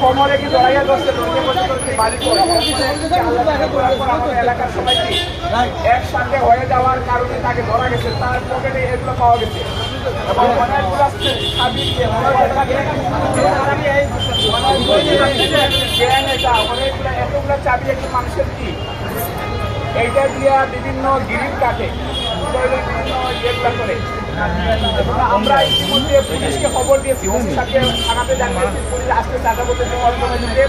কোমরে কি জড়াইয়া ধরছে, ধরে বসে ধরছে বাড়ি এলাকার সবাইকে একসাথে হয়ে যাওয়ার কারণে তাকে ধরা গেছে তার পকেটে এগুলো পাওয়া গেছে এবং অনেকগুলো অনেকগুলো চাবি একটি মানুষের কি? এইটা দিয়া বিভিন্ন গিরিট কাটে। করে আমরা ইতিমধ্যে পুলিশকে খবর দিয়েছি ওসি সাথে থানাতে জানিয়েছি পুলিশ আসতে টাকা বলতে দিতে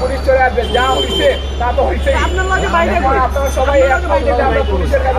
পুলিশ চলে আসবে যা হয়েছে তা তো হয়েছে আপনারা সবাই পুলিশের কাছে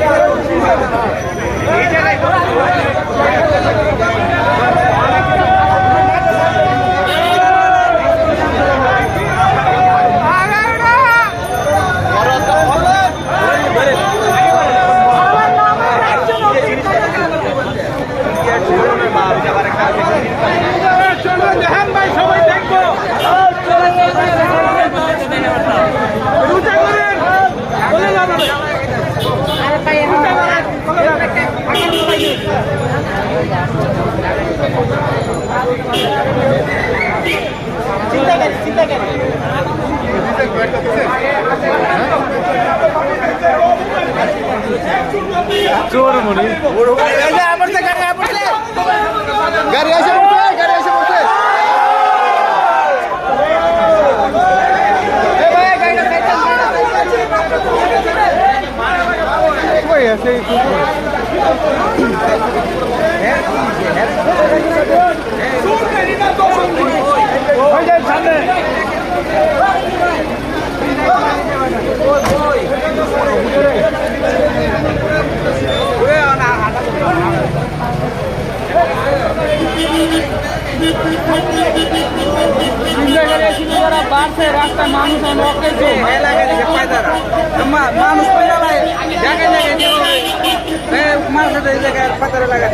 চোর মনি গাড়ি এসে পড়ছে গাড়ি এসে পড়ছে কই মানুষ পয়লা জায়গায় জায়গায় দিয়ে মানুষ এই জায়গায় পাতারে লাগাই